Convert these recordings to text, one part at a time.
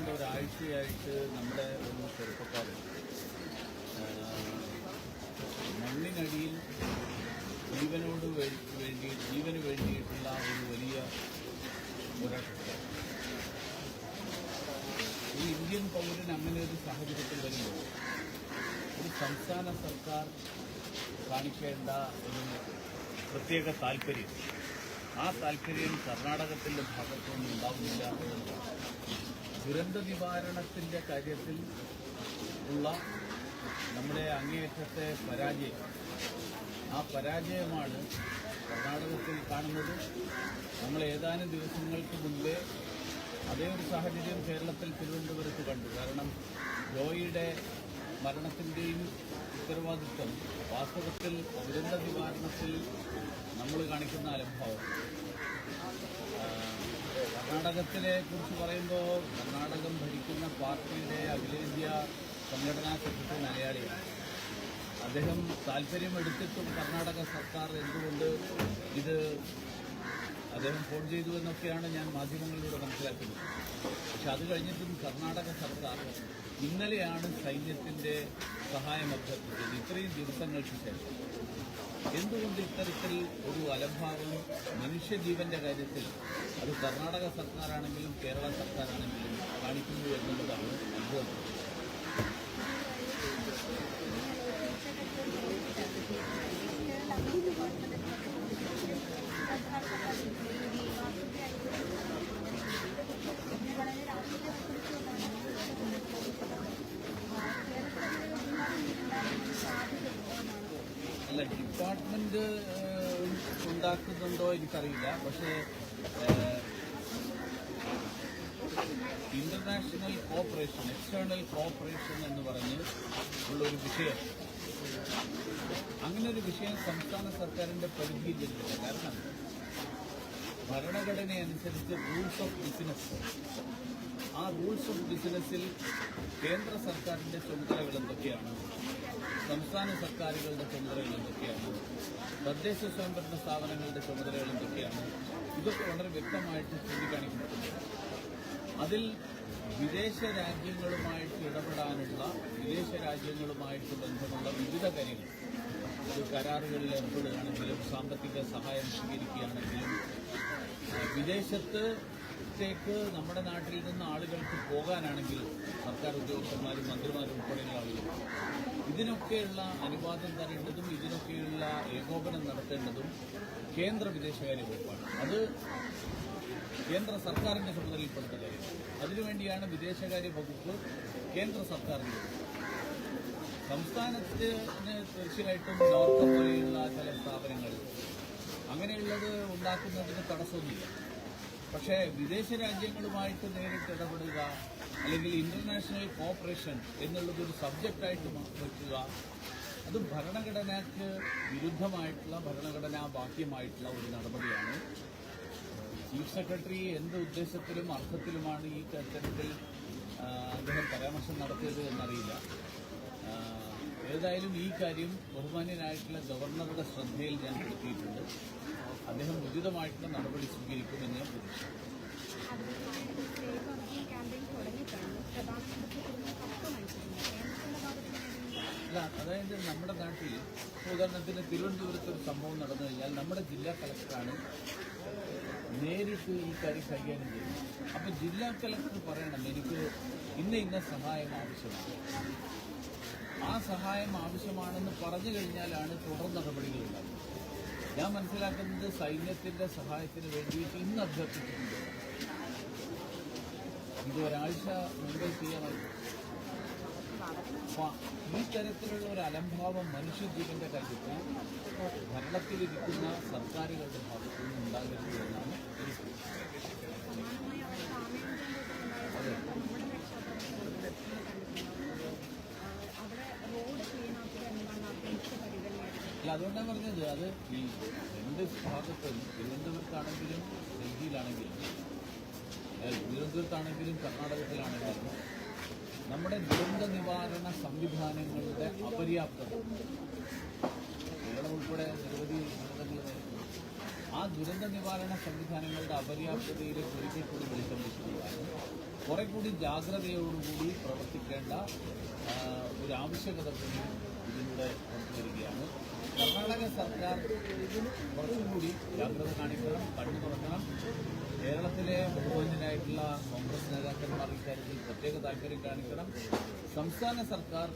പ്രവാസിയായിട്ട് നമ്മുടെ ഒരു ചെറുപ്പക്കാരൻ മണ്ണിനടിയിൽ ജീവനോട് വേണ്ടി ജീവന് വേണ്ടിയിട്ടുള്ള ഒരു വലിയ പോരാട്ടം ഒരു ഇന്ത്യൻ പൗരൻ അങ്ങനെ ഒരു സാഹചര്യത്തിൽ വരുമ്പോൾ ഒരു സംസ്ഥാന സർക്കാർ കാണിക്കേണ്ട ഒരു പ്രത്യേക താല്പര്യം ആ താല്പര്യം കർണാടകത്തിന്റെ ഭാഗത്തുനിന്ന് ഉണ്ടാവുന്നില്ല എന്നുള്ളതാണ്. ദുരന്ത നിവാരണത്തിന്റെ കാര്യത്തിൽ ഉള്ള നമ്മുടെ അങ്ങേയറ്റത്തെ പരാജയം. ആ പരാജയമാണ് കർണാടകത്തിൽ കാണുന്നത്. നമ്മൾ ഏതാനും ദിവസങ്ങൾക്ക് മുമ്പേ അതേ ഒരു സാഹചര്യം കേരളത്തിൽ തിരുവനന്തപുരത്ത് കണ്ടു. കാരണം ജോയിയുടെ മരണത്തിന്റെയും ഉത്തരവാദിത്വം വാസ്തവത്തിൽ ദുരന്ത നിവാരണത്തിൽ നമ്മൾ കാണിക്കുന്ന അലംഭാവം. കർണാടകത്തിനെ കുറിച്ച് പറയുമ്പോൾ കർണാടകം ഭരിക്കുന്ന പാർട്ടിയുടെ അഖിലേന്ത്യാ സംഘടനാ സെക്രട്ടറി മലയാളിയാണ്. അദ്ദേഹം താല്പര്യമെടുത്തിട്ടും കർണാടക സർക്കാർ എന്തുകൊണ്ട് ഇത് അദ്ദേഹം ഫോൺ ചെയ്തു എന്നൊക്കെയാണ് ഞാൻ മാധ്യമങ്ങളിലൂടെ മനസ്സിലാക്കുന്നത്. പക്ഷെ അത് കഴിഞ്ഞിട്ടും കർണാടക സർക്കാർ ഇന്നലെയാണ് സൈന്യത്തിന്റെ സഹായം അഭ്യർത്ഥിച്ചത്. ഇത്രയും ദിവസങ്ങൾക്ക് ശേഷം. എന്തുകൊണ്ട് ഇത്തരത്തിൽ ഒരു അലംഭാവം മനുഷ്യജീവന്റെ കാര്യത്തിൽ അത് കർണാടക സർക്കാരാണെങ്കിലും കേരള സർക്കാരാണെങ്കിലും കാണിക്കുന്നു എന്നുള്ളതാണ് അത്ഭുതം അല്ല ഏഹ്, ഉണ്ടാക്കുന്നുണ്ടോ എനിക്കറിയില്ല. പക്ഷേ ഇന്റർനാഷണൽ കോപ്പറേഷൻ എക്സ്റ്റേണൽ കോപ്പറേഷൻ എന്ന് പറഞ്ഞ് ഉള്ളൊരു വിഷയം. അങ്ങനെ ഒരു വിഷയം സംസ്ഥാന സർക്കാരിന്റെ പരിധിയിലില്ല കാരണം ഭരണഘടന അനുസരിച്ച് റൂൾസ് ഓഫ് ബിസിനസ് ആ റൂൾസ് ഓഫ് ബിസിനസ്സിൽ കേന്ദ്ര സർക്കാരിന്റെ ചുമതലകൾ എന്തൊക്കെയാണ്? സംസ്ഥാന സർക്കാരുകളുടെ ചുമതലകൾ എന്തൊക്കെയാണ്? തദ്ദേശ സ്വയംഭരണ സ്ഥാപനങ്ങളുടെ ചുമതലകൾ എന്തൊക്കെയാണ്? ഇതൊക്കെ വളരെ വ്യക്തമായിട്ട് ചൂണ്ടിക്കാണിക്കുന്നുണ്ട് അതിൽ വിദേശ രാജ്യങ്ങളുമായിട്ട് ഇടപെടാനുള്ള വിദേശ രാജ്യങ്ങളുമായിട്ട് ബന്ധമുള്ള വിവിധ കാര്യങ്ങൾ. അത് കരാറുകളിൽ ഏർപ്പെടുകയാണെങ്കിലും സാമ്പത്തിക സഹായം സ്വീകരിക്കുകയാണെങ്കിലും ഏഹ് വിദേശത്തേക്ക് നമ്മുടെ നാട്ടിൽ നിന്ന് ആളുകൾക്ക് പോകാനാണെങ്കിൽ സർക്കാർ ഉദ്യോഗസ്ഥന്മാരും മന്ത്രിമാരും ഉൾപ്പെടെയുള്ള ആളുകൾ ഇതിനൊക്കെയുള്ള അനുവാദം തരേണ്ടതും ഇതിനൊക്കെയുള്ള ഏകോപനം നടത്തേണ്ടതും കേന്ദ്ര വിദേശകാര്യ വകുപ്പാണ്. അത് കേന്ദ്ര സർക്കാരിന്റെ ചുമതലയിൽപ്പെടുന്ന കാര്യം അതിനുവേണ്ടിയാണ് വിദേശകാര്യ വകുപ്പ് കേന്ദ്ര സർക്കാരിന്റെ സംസ്ഥാനത്തിന് തീർച്ചയായിട്ടും നോർക്ക പോലെയുള്ള ചില സ്ഥാപനങ്ങൾ അങ്ങനെയുള്ളത് ഉണ്ടാക്കുന്നതിന് തടസ്സമൊന്നുമില്ല. പക്ഷേ വിദേശ രാജ്യങ്ങളുമായിട്ട് നേരിട്ട് ഇടപെടുക അല്ലെങ്കിൽ ഇന്റർനാഷണൽ കോപ്പറേഷൻ എന്നുള്ളത് ഒരു സബ്ജക്റ്റായിട്ട് വയ്ക്കുക അത് ഭരണഘടനയ്ക്ക് വിരുദ്ധമായിട്ടുള്ള ഭരണഘടനാ ബാഹ്യമായിട്ടുള്ള ഒരു നടപടിയാണ്. ചീഫ് സെക്രട്ടറി എന്ത് ഉദ്ദേശത്തിലും അർത്ഥത്തിലുമാണ് ഈ ആ, അദ്ദേഹം പരാമർശം നടത്തിയത് എന്നറിയില്ല. ഏതായാലും ഈ കാര്യം ബഹുമാന്യനായിട്ടുള്ള ഗവർണറുടെ ശ്രദ്ധയിൽ ഞാൻ പെടുത്തിയിട്ടുണ്ട്. ഉചിതമായിട്ടുള്ള നടപടി സ്വീകരിക്കുമെന്ന് ഞാൻ അല്ല അതായത് നമ്മുടെ നാട്ടിൽ ഉദാഹരണത്തിന് തിരുവനന്തപുരത്ത് ഒരു സംഭവം നടന്നു കഴിഞ്ഞാൽ നമ്മുടെ ജില്ലാ കളക്ടറാണ് നേരിട്ട് ഈ കാര്യം കൈകാര്യം ചെയ്യുന്നത്. അപ്പോൾ ജില്ലാ കളക്ടർ പറയണം എനിക്ക് ഇന്ന ഇന്ന സഹായം ആവശ്യമാണ്. ആ സഹായം ആവശ്യമാണെന്ന് പറഞ്ഞു കഴിഞ്ഞാലാണ് തുടർ നടപടികൾ ഉണ്ടാകുന്നത്. ഞാൻ മനസ്സിലാക്കുന്നത് സൈന്യത്തിന്റെ സഹായത്തിന് വേണ്ടിയിട്ട് ഇന്ന് അഭ്യർത്ഥിച്ചിട്ടുണ്ട്. ഇത് ഒരാഴ്ച മുമ്പേ അപ്പൊ ഈ തരത്തിലുള്ള ഒരു അലംഭാവം മനുഷ്യജീവന്റെ കാര്യത്തിൽ ഭരണത്തിലിരിക്കുന്ന സർക്കാരുകളുടെ ഭാഗത്തു നിന്ന് ഉണ്ടാകരുത് എന്നാണ് അല്ല അതുകൊണ്ടാണ് പറഞ്ഞത് അത് ഈ രണ്ട് ഭാഗത്തും തിരുവനന്തപുരത്താണെങ്കിലും ഡൽഹിയിലാണെങ്കിലും തിരുവനന്തപുരത്താണെങ്കിലും കർണാടകത്തിലാണെങ്കിലും നമ്മുടെ ദുരന്ത നിവാരണ സംവിധാനങ്ങളുടെ അപര്യാപ്തത കേരളം ഉൾപ്പെടെ നിരവധി ദുരന്തങ്ങൾ. ആ ദുരന്ത നിവാരണ സംവിധാനങ്ങളുടെ അപര്യാപ്തതയിലെ ഒരിക്കൽ കൂടി വെളിച്ചം വെക്കുകയാണ് കുറെ കൂടി ജാഗ്രതയോടുകൂടി പ്രവർത്തിക്കേണ്ട ഒരു ആവശ്യകത കൂടി ഇതിലൂടെ കൊണ്ടുവരികയാണ്. കർണാടക സർക്കാർ കുറച്ചും കൂടി ജാഗ്രത കാണിക്കണം കണ്ണു തുറക്കണം. കേരളത്തിലെ ബഹുമാനായിട്ടുള്ള കോൺഗ്രസ് നേതാക്കന്മാർ ഇക്കാര്യത്തിൽ പ്രത്യേക താല്പര്യം കാണിക്കണം. സംസ്ഥാന സർക്കാർ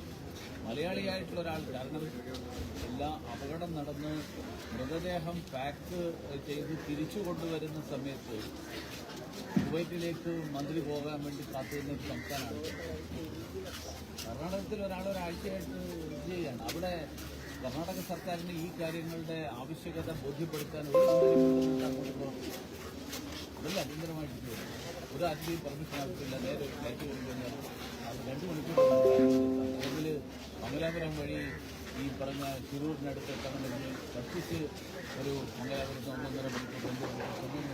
മലയാളിയായിട്ടുള്ള ഒരാൾ കാരണം എല്ലാ അപകടം നടന്ന് മൃതദേഹം പാക്ക് ചെയ്ത് തിരിച്ചു കൊണ്ടുവരുന്ന സമയത്ത് കുവൈറ്റിലേക്ക് മന്ത്രി പോകാൻ വേണ്ടി കാത്തുനിന്ന ഒരു സംസ്ഥാനമാണ് കർണാടകത്തിൽ ഒരാൾ ഒരാഴ്ചയായിട്ട് ചെയ്യാണ് അവിടെ കർണാടക സർക്കാരിന് ഈ കാര്യങ്ങളുടെ ആവശ്യകത ബോധ്യപ്പെടുത്താൻ ഒരു അങ്ങോട്ട്. അതല്ല അടിയന്തരമായിട്ട് ഒരു അതിഥിയും പെർമിഷൻ ആവശ്യമില്ല നേരെ ഫ്ലൈറ്റ് കൊണ്ടുവന്നാൽ അത് രണ്ട് മണിക്കൂർ ഈ പറഞ്ഞ തിരൂരിനടുത്ത് എത്തണമെങ്കിൽ കഷ്ടിച്ച് ഒരു മംഗലാപുരത്ത് ഒന്നൊന്നര മണിക്കൂർ രണ്ട് മണിക്കൂർ സമയം